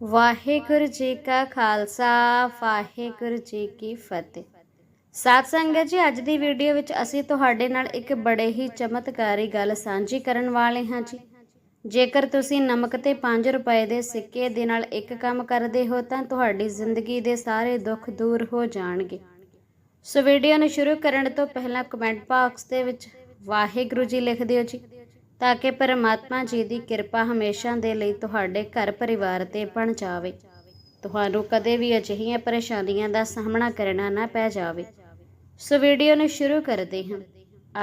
ਵਾਹਿਗੁਰੂ ਜੀ ਕਾ ਖਾਲਸਾ, ਵਾਹਿਗੁਰੂ ਜੀ ਕੀ ਫਤਿਹ। ਸਾਧ ਸੰਗਤ ਜੀ, ਅੱਜ ਦੀ ਵੀਡੀਓ ਵਿੱਚ ਅਸੀਂ ਤੁਹਾਡੇ ਨਾਲ ਇੱਕ ਬੜੇ ਹੀ ਚਮਤਕਾਰੀ ਗੱਲ ਸਾਂਝੀ ਕਰਨ ਵਾਲੇ ਹਾਂ ਜੀ। ਜੇਕਰ ਤੁਸੀਂ ਨਮਕ ਤੇ 5 ਰੁਪਏ ਦੇ ਸਿੱਕੇ ਦੇ ਨਾਲ ਇੱਕ ਕੰਮ ਕਰਦੇ ਹੋ, ਤਾਂ ਤੁਹਾਡੀ ਜ਼ਿੰਦਗੀ ਦੇ ਸਾਰੇ ਦੁੱਖ ਦੂਰ ਹੋ ਜਾਣਗੇ। ਸੋ ਵੀਡੀਓ ਨੂੰ ਸ਼ੁਰੂ ਕਰਨ ਤੋਂ ਪਹਿਲਾਂ ਕਮੈਂਟ ਬਾਕਸ ਦੇ ਵਿੱਚ ਵਾਹਿਗੁਰੂ ਜੀ ਲਿਖ ਦਿਓ ਜੀ। ਤਾਂ ਕਿ ਪਰਮਾਤਮਾ ਜੀ ਦੀ ਕਿਰਪਾ ਹਮੇਸ਼ਾ ਦੇ ਲਈ ਤੁਹਾਡੇ ਘਰ ਪਰਿਵਾਰ ਤੇ ਬਣ ਜਾਵੇ। ਤੁਹਾਨੂੰ ਕਦੇ ਵੀ ਅਜਿਹੀਆਂ ਪਰੇਸ਼ਾਨੀਆਂ ਦਾ ਸਾਹਮਣਾ ਕਰਨਾ ਨਾ ਪੈ ਜਾਵੇ। ਸੋ ਵੀਡੀਓ ਨੂੰ ਸ਼ੁਰੂ ਕਰਦੇ ਹਾਂ।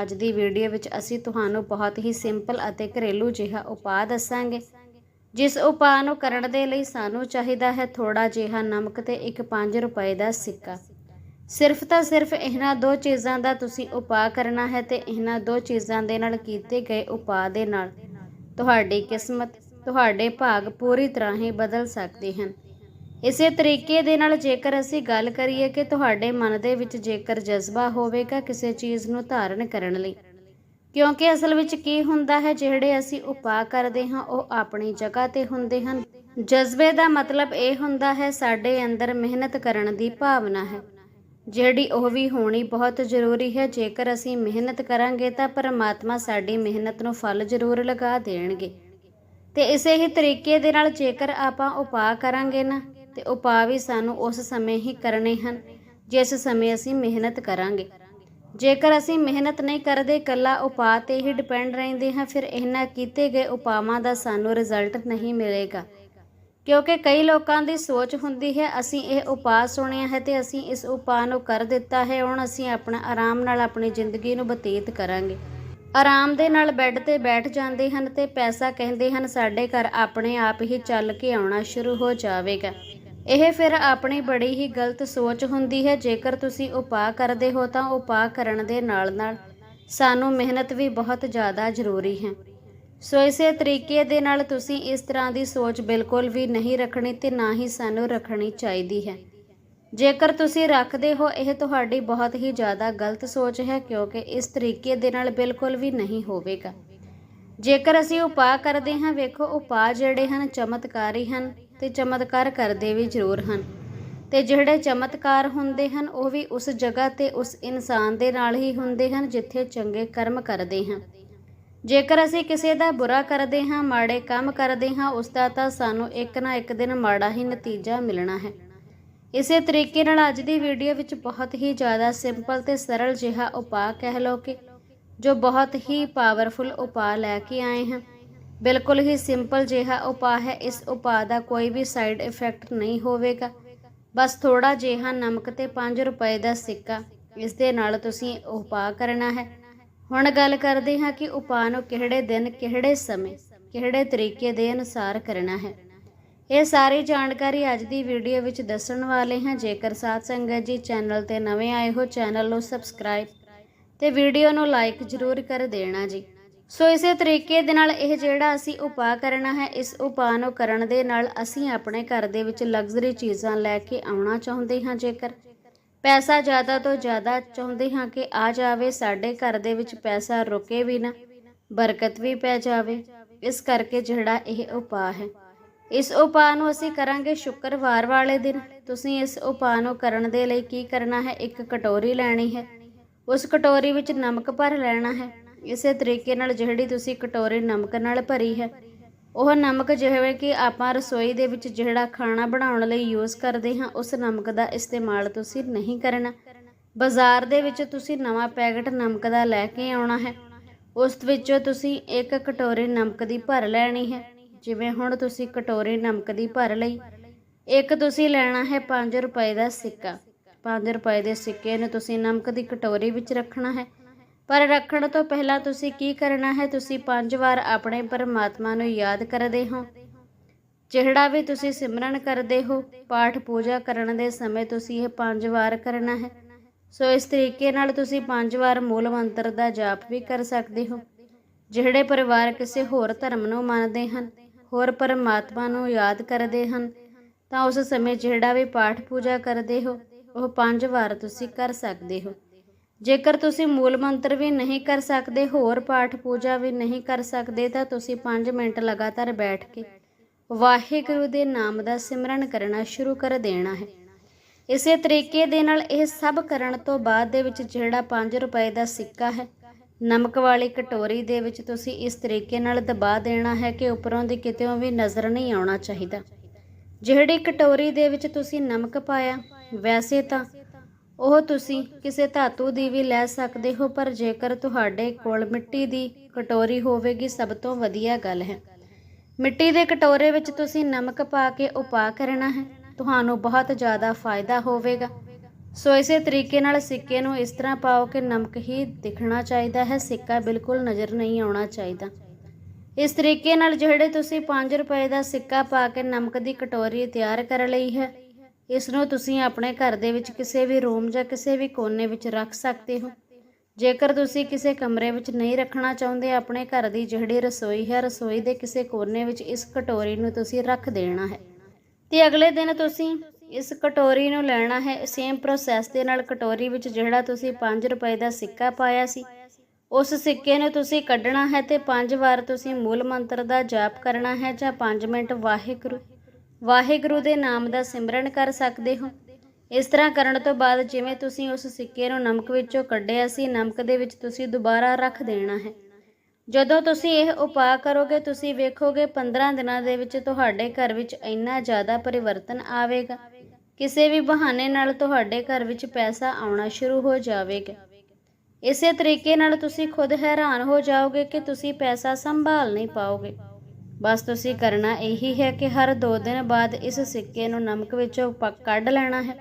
ਅੱਜ ਦੀ ਵੀਡੀਓ ਵਿੱਚ ਅਸੀਂ ਤੁਹਾਨੂੰ ਬਹੁਤ ਹੀ ਸਿੰਪਲ ਅਤੇ ਘਰੇਲੂ ਜਿਹਾ ਉਪਾਅ ਦੱਸਾਂਗੇ, ਜਿਸ ਉਪਾਅ ਨੂੰ ਕਰਨ ਦੇ ਲਈ ਸਾਨੂੰ ਚਾਹੀਦਾ ਹੈ ਥੋੜਾ ਜਿਹਾ ਨਮਕ ਤੇ ਇੱਕ 5 ਰੁਪਏ ਦਾ ਸਿੱਕਾ। ਸਿਰਫ ਤਾਂ ਸਿਰਫ ਇਹਨਾਂ ਦੋ ਚੀਜ਼ਾਂ ਦਾ ਤੁਸੀਂ ਉਪਾਅ ਕਰਨਾ ਹੈ ਤੇ ਇਹਨਾਂ ਦੋ ਚੀਜ਼ਾਂ ਦੇ ਨਾਲ ਕੀਤੇ ਗਏ ਉਪਾਅ ਦੇ ਨਾਲ ਤੁਹਾਡੀ ਕਿਸਮਤ, ਤੁਹਾਡੇ ਭਾਗ ਪੂਰੀ ਤਰ੍ਹਾਂ ਹੀ ਬਦਲ ਸਕਦੇ ਹਨ। ਇਸੇ ਤਰੀਕੇ ਦੇ ਨਾਲ ਜੇਕਰ ਅਸੀਂ ਗੱਲ ਕਰੀਏ ਕਿ ਤੁਹਾਡੇ ਮਨ ਦੇ ਵਿੱਚ ਜੇਕਰ ਜਜ਼ਬਾ ਹੋਵੇਗਾ ਕਿਸੇ ਚੀਜ਼ ਨੂੰ ਧਾਰਨ ਕਰਨ ਲਈ, ਕਿਉਂਕਿ ਅਸਲ ਵਿੱਚ ਕੀ ਹੁੰਦਾ ਹੈ, ਜਿਹੜੇ ਅਸੀਂ ਉਪਾਅ ਕਰਦੇ ਹਾਂ, ਉਹ ਆਪਣੀ ਜਗ੍ਹਾ ਤੇ ਹੁੰਦੇ ਹਨ। ਜਜ਼ਬੇ ਦਾ ਮਤਲਬ ਇਹ ਹੁੰਦਾ ਹੈ, ਸਾਡੇ ਅੰਦਰ ਮਿਹਨਤ ਕਰਨ ਦੀ ਭਾਵਨਾ ਹੈ। ਜਿਹੜੀ ਉਹ ਵੀ ਹੋਣੀ ਬਹੁਤ ਜ਼ਰੂਰੀ ਹੈ, ਜੇਕਰ ਅਸੀਂ ਮਿਹਨਤ ਕਰਾਂਗੇ ਤਾਂ ਪਰਮਾਤਮਾ ਸਾਡੀ ਮਿਹਨਤ ਨੂੰ ਫਲ ਜ਼ਰੂਰ ਲਗਾ ਦੇਣਗੇ। ਤੇ ਇਸੇ ਹੀ ਤਰੀਕੇ ਦੇ ਨਾਲ ਜੇਕਰ ਆਪਾਂ ਉਪਾਅ ਕਰਾਂਗੇ ਨਾ, ਤੇ ਉਪਾਅ ਵੀ ਸਾਨੂੰ ਉਸ ਸਮੇਂ ਹੀ ਕਰਨੇ ਹਨ, ਜਿਸ ਸਮੇਂ ਅਸੀਂ ਮਿਹਨਤ ਕਰਾਂਗੇ। ਜੇਕਰ ਅਸੀਂ ਮਿਹਨਤ ਨਹੀਂ ਕਰਦੇ ਕੱਲਾ ਉਪਾਅ ਤੇ ਹੀ ਡਿਪੈਂਡ ਰਹਿੰਦੇ ਹਾਂ, ਫਿਰ ਇਹਨਾਂ ਕੀਤੇ ਗਏ ਉਪਾਵਾਂ ਦਾ ਸਾਨੂੰ ਰਿਜ਼ਲਟ ਨਹੀਂ ਮਿਲੇਗਾ। ਕਿਉਂਕਿ ਕਈ ਲੋਕਾਂ ਦੀ ਸੋਚ ਹੁੰਦੀ ਹੈ, ਅਸੀਂ ਇਹ ਉਪਾਅ ਸੁਣਿਆ ਹੈ ਤੇ ਅਸੀਂ ਇਸ ਉਪਾਅ ਨੂੰ ਕਰ ਦਿੱਤਾ ਹੈ, ਹੁਣ ਅਸੀਂ ਆਪਣਾ ਆਰਾਮ ਨਾਲ ਆਪਣੀ ਜ਼ਿੰਦਗੀ ਨੂੰ ਬਤੀਤ ਕਰਾਂਗੇ। ਆਰਾਮ ਦੇ ਨਾਲ ਬੈੱਡ ਤੇ ਬੈਠ ਜਾਂਦੇ ਹਨ ਤੇ ਪੈਸਾ ਕਹਿੰਦੇ ਹਨ, ਸਾਡੇ ਘਰ ਆਪਣੇ ਆਪ ਹੀ ਚੱਲ ਕੇ ਆਉਣਾ ਸ਼ੁਰੂ ਹੋ ਜਾਵੇਗਾ। ਇਹ ਫਿਰ ਆਪਣੀ ਬੜੀ ਹੀ ਗਲਤ ਸੋਚ ਹੁੰਦੀ ਹੈ, ਜੇਕਰ ਤੁਸੀਂ ਉਪਾਅ ਕਰਦੇ ਹੋ ਤਾਂ ਉਪਾਅ ਕਰਨ ਦੇ ਨਾਲ ਨਾਲ ਸਾਨੂੰ ਮਿਹਨਤ ਵੀ ਬਹੁਤ ਜ਼ਿਆਦਾ ਜ਼ਰੂਰੀ ਹੈ। ਸੋ ਇਸੇ ਤਰੀਕੇ ਦੇ ਨਾਲ ਤੁਸੀਂ ਇਸ ਤਰ੍ਹਾਂ ਦੀ ਸੋਚ ਬਿਲਕੁਲ ਵੀ ਨਹੀਂ ਰੱਖਣੀ ਤੇ ਨਾ ਹੀ ਸਾਨੂੰ ਰੱਖਣੀ ਚਾਹੀਦੀ ਹੈ। ਜੇਕਰ ਤੁਸੀਂ ਰੱਖਦੇ ਹੋ, ਇਹ ਤੁਹਾਡੀ ਬਹੁਤ ਹੀ ਜ਼ਿਆਦਾ ਗਲਤ ਸੋਚ ਹੈ ਕਿਉਂਕਿ ਇਸ ਤਰੀਕੇ ਦੇ ਨਾਲ ਬਿਲਕੁਲ ਵੀ ਨਹੀਂ ਹੋਵੇਗਾ। ਜੇਕਰ ਅਸੀਂ ਉਪਾਅ ਕਰਦੇ ਹਾਂ, ਵੇਖੋ ਉਪਾਅ ਜਿਹੜੇ ਹਨ ਚਮਤਕਾਰੀ ਹਨ ਤੇ ਚਮਤਕਾਰ ਕਰਦੇ ਵੀ ਜ਼ਰੂਰ ਹਨ। ਤੇ ਜਿਹੜੇ ਚਮਤਕਾਰ ਹੁੰਦੇ ਹਨ, ਉਹ ਵੀ ਉਸ ਜਗ੍ਹਾ ਤੇ ਉਸ ਇਨਸਾਨ ਦੇ ਨਾਲ ਹੀ ਹੁੰਦੇ ਹਨ ਜਿੱਥੇ ਚੰਗੇ ਕਰਮ ਕਰਦੇ ਹਾਂ। ਜੇਕਰ ਅਸੀਂ ਕਿਸੇ ਦਾ ਬੁਰਾ ਕਰਦੇ ਹਾਂ, ਮਾੜੇ ਕੰਮ ਕਰਦੇ ਹਾਂ, ਉਸ ਦਾ ਤਾਂ ਸਾਨੂੰ ਇੱਕ ਨਾ ਇੱਕ ਦਿਨ ਮਾੜਾ ਹੀ ਨਤੀਜਾ ਮਿਲਣਾ ਹੈ। ਇਸੇ ਤਰੀਕੇ ਨਾਲ ਅੱਜ ਦੀ ਵੀਡੀਓ ਵਿੱਚ ਬਹੁਤ ਹੀ ਜ਼ਿਆਦਾ ਸਿੰਪਲ ਤੇ ਸਰਲ ਜਿਹਾ ਉਪਾਅ ਕਹਿ ਲਓ ਕਿ, ਜੋ ਬਹੁਤ ਹੀ ਪਾਵਰਫੁਲ ਉਪਾਅ ਲੈ ਕੇ ਆਏ ਹਾਂ। ਬਿਲਕੁਲ ਹੀ ਸਿੰਪਲ ਜਿਹਾ ਉਪਾਅ ਹੈ, ਇਸ ਉਪਾਅ ਦਾ ਕੋਈ ਵੀ ਸਾਈਡ ਇਫੈਕਟ ਨਹੀਂ ਹੋਵੇਗਾ। ਬਸ ਥੋੜਾ ਜਿਹਾ ਨਮਕ ਤੇ 5 ਰੁਪਏ ਦਾ ਸਿੱਕਾ, ਇਸ ਦੇ ਨਾਲ ਤੁਸੀਂ ਉਪਾਅ ਕਰਨਾ ਹੈ। ਹੁਣ ਗੱਲ ਕਰਦੇ ਹਾਂ ਕਿ ਉਪਾਅ ਨੂੰ ਕਿਹੜੇ ਦਿਨ, ਕਿਹੜੇ ਸਮੇਂ, ਕਿਹੜੇ ਤਰੀਕੇ ਦੇ ਅਨੁਸਾਰ ਕਰਨਾ ਹੈ। ਇਹ ਸਾਰੀ ਜਾਣਕਾਰੀ ਅੱਜ ਦੀ ਵੀਡੀਓ ਵਿੱਚ ਦੱਸਣ ਵਾਲੇ ਹਾਂ। ਜੇਕਰ ਸਾਧ ਸੰਗਤ ਜੀ ਚੈਨਲ ਤੇ ਨਵੇਂ ਆਏ ਹੋ, ਚੈਨਲ ਨੂੰ ਸਬਸਕ੍ਰਾਈਬ ਤੇ ਵੀਡੀਓ ਨੂੰ ਲਾਈਕ ਜ਼ਰੂਰ ਕਰ ਦੇਣਾ ਜੀ। ਸੋ ਇਸੇ ਤਰੀਕੇ ਦੇ ਨਾਲ ਇਹ ਜਿਹੜਾ ਅਸੀਂ ਉਪਾਅ ਕਰਨਾ ਹੈ, ਇਸ ਉਪਾਅ ਨੂੰ ਕਰਨ ਦੇ ਨਾਲ ਅਸੀਂ ਆਪਣੇ ਘਰ ਦੇ ਵਿੱਚ ਲਗਜ਼ਰੀ ਚੀਜ਼ਾਂ ਲੈ ਕੇ ਆਉਣਾ ਚਾਹੁੰਦੇ ਹਾਂ ਜੇਕਰ ਪੈਸਾ ਜ਼ਿਆਦਾ ਤੋਂ ਜ਼ਿਆਦਾ ਚਾਹੁੰਦੇ ਹਾਂ ਕਿ ਆ ਜਾਵੇ, ਸਾਡੇ ਘਰ ਦੇ ਵਿੱਚ ਪੈਸਾ ਰੁਕੇ ਵੀ ਨਾ, ਬਰਕਤ ਵੀ ਪੈ ਜਾਵੇ। ਇਸ ਕਰਕੇ ਜਿਹੜਾ ਇਹ ਉਪਾਅ ਹੈ। ਇਸ ਉਪਾਅ ਨੂੰ ਅਸੀਂ ਕਰਾਂਗੇ ਸ਼ੁੱਕਰਵਾਰ ਵਾਲੇ ਦਿਨ। ਤੁਸੀਂ ਇਸ ਉਪਾਅ ਨੂੰ ਕਰਨ ਦੇ ਲਈ ਕੀ ਕਰਨਾ ਹੈ? ਇੱਕ ਕਟੋਰੀ ਲੈਣੀ ਹੈ। ਉਸ ਕਟੋਰੀ ਵਿੱਚ ਨਮਕ ਭਰ ਲੈਣਾ ਹੈ। ਇਸੇ ਤਰੀਕੇ ਨਾਲ ਜਿਹੜੀ ਤੁਸੀਂ ਕਟੋਰੀ ਨਮਕ ਨਾਲ ਭਰੀ ਹੈ ਉਹ ਨਮਕ ਜਿਵੇਂ ਕਿ ਆਪਾਂ ਰਸੋਈ ਦੇ ਵਿੱਚ ਜਿਹੜਾ ਖਾਣਾ ਬਣਾਉਣ ਲਈ ਯੂਜ਼ ਕਰਦੇ ਹਾਂ, ਉਸ ਨਮਕ ਦਾ ਇਸਤੇਮਾਲ ਤੁਸੀਂ ਨਹੀਂ ਕਰਨਾ। ਬਾਜ਼ਾਰ ਦੇ ਵਿੱਚ ਤੁਸੀਂ ਨਵਾਂ ਪੈਕਟ ਨਮਕ ਦਾ ਲੈ ਕੇ ਆਉਣਾ ਹੈ। ਉਸ ਵਿੱਚੋਂ ਤੁਸੀਂ ਇੱਕ ਕਟੋਰੇ ਨਮਕ ਦੀ ਭਰ ਲੈਣੀ ਹੈ। ਜਿਵੇਂ ਹੁਣ ਤੁਸੀਂ ਕਟੋਰੇ ਨਮਕ ਦੀ ਭਰ ਲਈ। ਇੱਕ ਤੁਸੀਂ ਲੈਣਾ ਹੈ 5 ਰੁਪਏ ਦਾ ਸਿੱਕਾ। 5 ਰੁਪਏ ਦੇ ਸਿੱਕੇ ਨੂੰ ਤੁਸੀਂ ਨਮਕ ਦੀ ਕਟੋਰੀ ਵਿੱਚ ਰੱਖਣਾ ਹੈ। ਪਰ ਰੱਖਣ ਤੋਂ ਪਹਿਲਾਂ ਤੁਸੀਂ ਕੀ ਕਰਨਾ ਹੈ? ਤੁਸੀਂ ਪੰਜ ਵਾਰ ਆਪਣੇ ਪਰਮਾਤਮਾ ਨੂੰ ਯਾਦ ਕਰਦੇ ਹੋ। ਜਿਹੜਾ ਵੀ ਤੁਸੀਂ ਸਿਮਰਨ ਕਰਦੇ ਹੋ, ਪਾਠ ਪੂਜਾ ਕਰਨ ਦੇ ਸਮੇਂ ਤੁਸੀਂ ਇਹ ਪੰਜ ਵਾਰ ਕਰਨਾ ਹੈ। ਸੋ ਇਸ ਤਰੀਕੇ ਨਾਲ ਤੁਸੀਂ ਪੰਜ ਵਾਰ ਮੂਲ ਮੰਤਰ ਦਾ ਜਾਪ ਵੀ ਕਰ ਸਕਦੇ ਹੋ। ਜਿਹੜੇ ਪਰਿਵਾਰ ਕਿਸੇ ਹੋਰ ਧਰਮ ਨੂੰ ਮੰਨਦੇ ਹਨ, ਹੋਰ ਪਰਮਾਤਮਾ ਨੂੰ ਯਾਦ ਕਰਦੇ ਹਨ, ਤਾਂ ਉਸ ਸਮੇਂ ਜਿਹੜਾ ਵੀ ਪਾਠ ਪੂਜਾ ਕਰਦੇ ਹੋ, ਉਹ ਪੰਜ ਵਾਰ ਤੁਸੀਂ ਕਰ ਸਕਦੇ ਹੋ। ਜੇਕਰ ਤੁਸੀਂ ਮੂਲ ਮੰਤਰ ਵੀ ਨਹੀਂ ਕਰ ਸਕਦੇ, ਹੋਰ ਪਾਠ ਪੂਜਾ ਵੀ ਨਹੀਂ ਕਰ ਸਕਦੇ, ਤਾਂ ਤੁਸੀਂ 5 ਮਿੰਟ ਲਗਾਤਾਰ ਬੈਠ ਕੇ ਵਾਹਿਗੁਰੂ ਦੇ ਨਾਮ ਦਾ ਸਿਮਰਨ ਕਰਨਾ ਸ਼ੁਰੂ ਕਰ ਦੇਣਾ ਹੈ। ਇਸੇ ਤਰੀਕੇ ਦੇ ਨਾਲ ਇਹ ਸਭ ਕਰਨ ਤੋਂ ਬਾਅਦ ਦੇ ਵਿੱਚ ਜਿਹੜਾ 5 ਰੁਪਏ ਦਾ ਸਿੱਕਾ ਹੈ, ਨਮਕ ਵਾਲੀ ਕਟੋਰੀ ਦੇ ਵਿੱਚ ਤੁਸੀਂ ਇਸ ਤਰੀਕੇ ਨਾਲ ਦਬਾ ਦੇਣਾ ਹੈ ਕਿ ਉੱਪਰੋਂ ਦੀ ਕਿਤੇੋਂ ਵੀ ਨਜ਼ਰ ਨਹੀਂ ਆਉਣਾ ਚਾਹੀਦਾ। ਜਿਹੜੀ ਕਟੋਰੀ ਦੇ ਵਿੱਚ ਤੁਸੀਂ ਨਮਕ ਪਾਇਆ, ਵੈਸੇ ਤਾਂ ਉਹ ਤੁਸੀਂ ਕਿਸੇ ਧਾਤੂ ਦੀ ਵੀ ਲੈ ਸਕਦੇ ਹੋ, ਪਰ ਜੇਕਰ ਤੁਹਾਡੇ ਕੋਲ ਮਿੱਟੀ ਦੀ ਕਟੋਰੀ ਹੋਵੇਗੀ, ਸਭ ਤੋਂ ਵਧੀਆ ਗੱਲ ਹੈ। ਮਿੱਟੀ ਦੇ ਕਟੋਰੇ ਵਿੱਚ ਤੁਸੀਂ ਨਮਕ ਪਾ ਕੇ ਉਪਾਅ ਕਰਨਾ ਹੈ। ਤੁਹਾਨੂੰ ਬਹੁਤ ਜ਼ਿਆਦਾ ਫਾਇਦਾ ਹੋਵੇਗਾ। ਸੋ ਇਸੇ ਤਰੀਕੇ ਨਾਲ ਸਿੱਕੇ ਨੂੰ ਇਸ ਤਰ੍ਹਾਂ ਪਾਓ ਕਿ ਨਮਕ ਹੀ ਦਿਖਣਾ ਚਾਹੀਦਾ ਹੈ, ਸਿੱਕਾ ਬਿਲਕੁਲ ਨਜ਼ਰ ਨਹੀਂ ਆਉਣਾ ਚਾਹੀਦਾ। ਇਸ ਤਰੀਕੇ ਨਾਲ ਜਿਹੜੇ ਤੁਸੀਂ 5 ਰੁਪਏ ਦਾ ਸਿੱਕਾ ਪਾ ਕੇ ਨਮਕ ਦੀ ਕਟੋਰੀ ਤਿਆਰ ਕਰ ਲਈ ਹੈ ਇਸ ਨੂੰ ਤੁਸੀਂ ਆਪਣੇ ਘਰ ਦੇ ਵਿੱਚ ਕਿਸੇ ਵੀ ਰੂਮ ਜਾਂ ਕਿਸੇ ਵੀ ਕੋਨੇ ਵਿੱਚ ਰੱਖ ਸਕਦੇ ਹੋ। ਜੇਕਰ ਤੁਸੀਂ ਕਿਸੇ ਕਮਰੇ ਵਿੱਚ ਨਹੀਂ ਰੱਖਣਾ ਚਾਹੁੰਦੇ, ਆਪਣੇ ਘਰ ਦੀ ਜਿਹੜੀ ਰਸੋਈ ਹੈ, ਰਸੋਈ ਦੇ ਕਿਸੇ ਕੋਨੇ ਵਿੱਚ ਇਸ ਕਟੋਰੀ ਨੂੰ ਤੁਸੀਂ ਰੱਖ ਦੇਣਾ ਹੈ। ਤੇ ਅਗਲੇ ਦਿਨ ਤੁਸੀਂ ਇਸ ਕਟੋਰੀ ਨੂੰ ਲੈਣਾ ਹੈ। ਸੇਮ ਪ੍ਰੋਸੈਸ ਦੇ ਨਾਲ ਕਟੋਰੀ ਵਿੱਚ ਜਿਹੜਾ ਤੁਸੀਂ 5 ਰੁਪਏ ਦਾ ਸਿੱਕਾ ਪਾਇਆ ਸੀ, ਉਸ ਸਿੱਕੇ ਨੂੰ ਤੁਸੀਂ ਕੱਢਣਾ ਹੈ ਤੇ ਪੰਜ ਵਾਰ ਤੁਸੀਂ ਮੂਲ ਮੰਤਰ ਦਾ ਜਾਪ ਕਰਨਾ ਹੈ ਜਾਂ 5 ਮਿੰਟ ਵਾਹਿਗੁਰੂ ਵਾਹਿਗੁਰੂ ਦੇ ਨਾਮ ਦਾ ਸਿਮਰਨ ਕਰ ਸਕਦੇ ਹੋ। ਇਸ ਤਰ੍ਹਾਂ ਕਰਨ ਤੋਂ ਬਾਅਦ ਜਿਵੇਂ ਤੁਸੀਂ ਉਸ ਸਿੱਕੇ ਨੂੰ ਨਮਕ ਵਿੱਚੋਂ ਕੱਢਿਆ ਸੀ, ਨਮਕ ਦੇ ਵਿੱਚ ਤੁਸੀਂ ਦੁਬਾਰਾ ਰੱਖ ਦੇਣਾ ਹੈ। ਜਦੋਂ ਤੁਸੀਂ ਇਹ ਉਪਾਅ ਕਰੋਗੇ, ਤੁਸੀਂ ਵੇਖੋਗੇ 15 ਦਿਨਾਂ ਦੇ ਵਿੱਚ ਤੁਹਾਡੇ ਘਰ ਵਿੱਚ ਇੰਨਾ ਜ਼ਿਆਦਾ ਪਰਿਵਰਤਨ ਆਵੇਗਾ। ਕਿਸੇ ਵੀ ਬਹਾਨੇ ਨਾਲ ਤੁਹਾਡੇ ਘਰ ਵਿੱਚ ਪੈਸਾ ਆਉਣਾ ਸ਼ੁਰੂ ਹੋ ਜਾਵੇਗਾ। ਇਸੇ ਤਰੀਕੇ ਨਾਲ ਤੁਸੀਂ ਖੁਦ ਹੈਰਾਨ ਹੋ ਜਾਓਗੇ ਕਿ ਤੁਸੀਂ ਪੈਸਾ ਸੰਭਾਲ ਨਹੀਂ ਪਾਓਗੇ। ਬਸ ਤੁਸੀਂ ਕਰਨਾ ਇਹੀ ਹੈ ਕਿ ਹਰ 2 ਦਿਨ ਬਾਅਦ ਇਸ ਸਿੱਕੇ ਨੂੰ ਨਮਕ ਵਿੱਚੋਂ ਪ- ਕੱਢ ਲੈਣਾ ਹੈ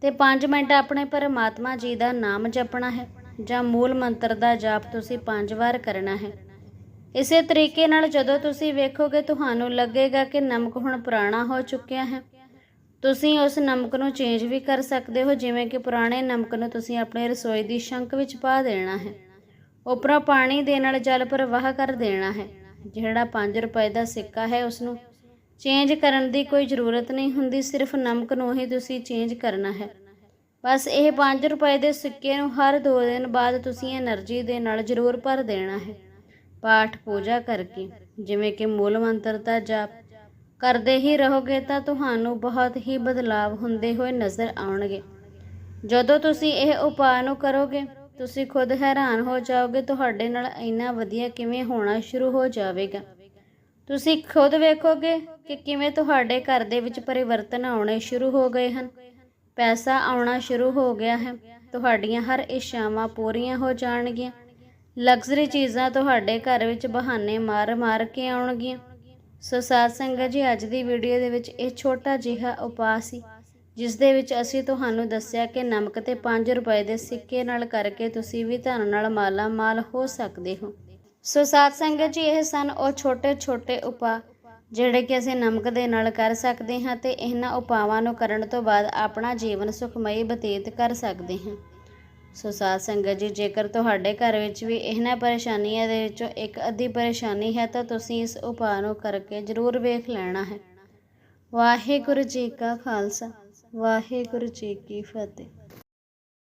ਤੇ 5 ਮਿੰਟ ਆਪਣੇ ਪਰਮਾਤਮਾ ਜੀ ਦਾ ਨਾਮ ਜਪਣਾ ਹੈ ਜਾਂ ਮੂਲ ਮੰਤਰ ਦਾ ਜਾਪ ਤੁਸੀਂ 5 ਵਾਰ ਕਰਨਾ ਹੈ। ਇਸੇ ਤਰੀਕੇ ਨਾਲ ਜਦੋਂ ਤੁਸੀਂ ਵੇਖੋਗੇ ਤੁਹਾਨੂੰ ਲੱਗੇਗਾ ਕਿ ਨਮਕ ਹੁਣ ਪੁਰਾਣਾ ਹੋ ਚੁੱਕਿਆ ਹੈ। ਤੁਸੀਂ ਉਸ ਨਮਕ ਨੂੰ ਚੇਂਜ ਵੀ ਕਰ ਸਕਦੇ ਹੋ, ਜਿਵੇਂ ਕਿ ਪੁਰਾਣੇ ਨਮਕ ਨੂੰ ਤੁਸੀਂ ਆਪਣੇ ਰਸੋਈ ਦੀ ਸ਼ੰਕ ਵਿੱਚ ਪਾ ਦੇਣਾ ਹੈ। ਉੱਪਰੋਂ ਪਾਣੀ ਦੇ ਨਾਲ ਜਲ ਪ੍ਰਵਾਹ ਕਰ ਦੇਣਾ ਹੈ। ਜਿਹੜਾ 5 ਰੁਪਏ ਦਾ ਸਿੱਕਾ ਹੈ ਉਸ ਨੂੰ ਚੇਂਜ ਕਰਨ ਦੀ ਕੋਈ ਜ਼ਰੂਰਤ ਨਹੀਂ ਹੁੰਦੀ, ਸਿਰਫ ਨਮਕ ਨੂੰ ਹੀ ਤੁਸੀਂ ਚੇਂਜ ਕਰਨਾ ਹੈ। ਬਸ ਇਹ 5 ਰੁਪਏ ਦੇ ਸਿੱਕੇ ਨੂੰ ਹਰ 2 ਦਿਨ ਬਾਅਦ ਤੁਸੀਂ એનર્ਜੀ ਦੇ ਨਾਲ ਜ਼ਰੂਰ ਭਰ ਦੇਣਾ ਹੈ। ਪਾਠ, ਪੂਜਾ ਕਰਕੇ, ਜਿਵੇਂ ਕਿ ਮੂਲ ਮੰਤਰ ਦਾ ਜਾਪ। ਕਰਦੇ ਹੀ ਰਹੋਗੇ ਤਾਂ ਤੁਹਾਨੂੰ ਬਹੁਤ ਹੀ ਬਦਲਾਵ ਹੁੰਦੇ ਹੋਏ ਨਜ਼ਰ ਆਉਣਗੇ। ਜਦੋਂ ਤੁਸੀਂ ਇਹ ਉਪਾਅ ਨੂੰ ਕਰੋਗੇ ਤੁਸੀਂ ਖੁਦ ਹੈਰਾਨ ਹੋ ਜਾਓਗੇ ਤੁਹਾਡੇ ਨਾਲ ਇੰਨਾ ਵਧੀਆ ਕਿਵੇਂ ਹੋਣਾ ਸ਼ੁਰੂ ਹੋ ਜਾਵੇਗਾ। ਤੁਸੀਂ ਖੁਦ ਵੇਖੋਗੇ ਕਿ ਕਿਵੇਂ ਤੁਹਾਡੇ ਘਰ ਦੇ ਵਿੱਚ ਪਰਿਵਰਤਨ ਆਉਣੇ ਸ਼ੁਰੂ ਹੋ ਗਏ ਹਨ। ਪੈਸਾ ਆਉਣਾ ਸ਼ੁਰੂ ਹੋ ਗਿਆ ਹੈ। ਤੁਹਾਡੀਆਂ ਹਰ ਇੱਛਾਵਾਂ ਪੂਰੀਆਂ ਹੋ ਜਾਣਗੀਆਂ। ਲਗਜ਼ਰੀ ਚੀਜ਼ਾਂ ਤੁਹਾਡੇ ਘਰ ਵਿੱਚ ਬਹਾਨੇ ਮਾਰ-ਮਾਰ ਕੇ ਆਉਣਗੀਆਂ। ਸੋ ਸਾਧ ਸੰਗਤ ਜੀ, ਅੱਜ ਦੀ ਵੀਡੀਓ ਦੇ ਵਿੱਚ ਇਹ ਛੋਟਾ ਜਿਹਾ ਉਪਾਅ ਸੀ। ਜਿਸ ਦੇ ਵਿੱਚ ਅਸੀਂ ਤੁਹਾਨੂੰ ਦੱਸਿਆ ਕਿ ਨਮਕ ਤੇ 5 ਰੁਪਏ ਦੇ ਸਿੱਕੇ ਨਾਲ ਕਰਕੇ ਤੁਸੀਂ ਵੀ ਧਨ ਨਾਲ ਮਾਲਾ ਮਾਲ ਹੋ ਸਕਦੇ ਹੋ। ਸੋ ਸਾਧ ਸੰਗਤ ਜੀ, ਇਹ ਸਨ ਉਹ ਛੋਟੇ-ਛੋਟੇ ਉਪਾਅ ਜਿਹੜੇ ਕਿ ਅਸੀਂ ਨਮਕ ਦੇ ਨਾਲ ਕਰ ਸਕਦੇ ਹਾਂ ਤੇ ਇਹਨਾਂ ਉਪਾਵਾਂ ਨੂੰ ਕਰਨ ਤੋਂ ਬਾਅਦ ਆਪਣਾ ਜੀਵਨ ਸੁਖਮਈ ਬਤੀਤ ਕਰ ਸਕਦੇ ਹਾਂ। ਸੋ ਸਾਧ ਸੰਗਤ ਜੀ, ਜੇਕਰ ਤੁਹਾਡੇ ਘਰ ਵਿੱਚ ਵੀ ਇਹਨਾਂ ਪਰੇਸ਼ਾਨੀਆਂ ਦੇ ਵਿੱਚੋਂ ਇੱਕ ਅੱਧੀ ਪਰੇਸ਼ਾਨੀ ਹੈ ਤਾਂ ਤੁਸੀਂ ਇਸ ਉਪਾਅ ਨੂੰ ਕਰਕੇ ਜ਼ਰੂਰ ਵੇਖ ਲੈਣਾ ਹੈ। ਵਾਹਿਗੁਰੂ ਜੀ ਕਾ ਖਾਲਸਾ। ਵਾਹਿਗੁਰੂ ਜੀ ਕੀ ਫਤਿਹ।